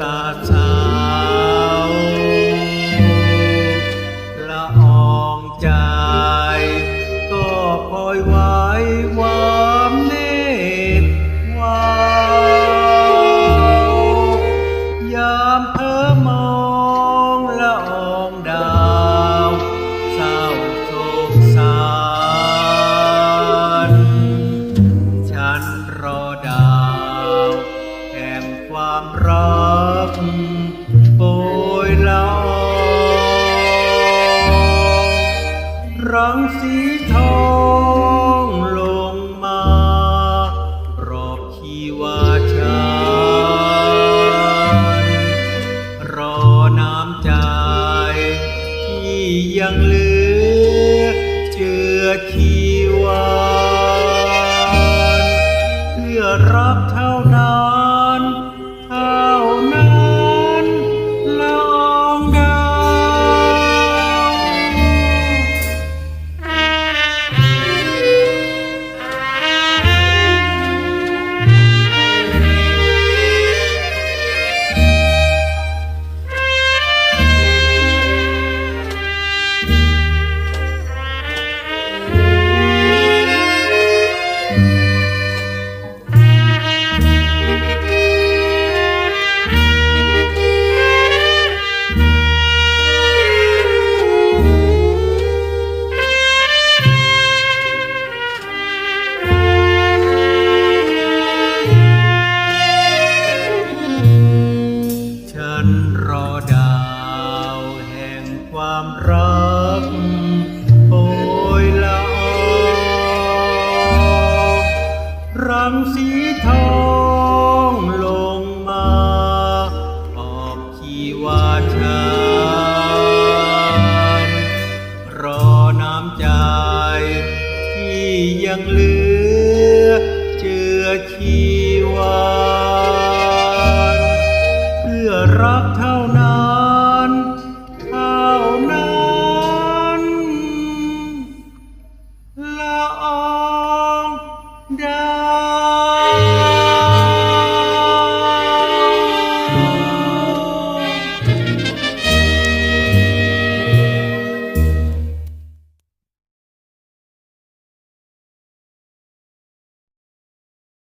ตาเช้าละอองใจ ก็คอยไว้วามเนตรวายามเพ้อมองละอองดาวเศร้าสุกสารฉันรอดาวแห่งความรัก โปรยละอองรังสีทองลงมา รอบชีวาฉันรอน้ำใจที่ยังเหลือเจือชีวันเพื่อรักเท่านั้น ความรักโปรยละอองรังสีทองลงมาออกชีวาฉันรอน้ำใจที่ยังเหลือเจือชีวันเพื่อรักเท่า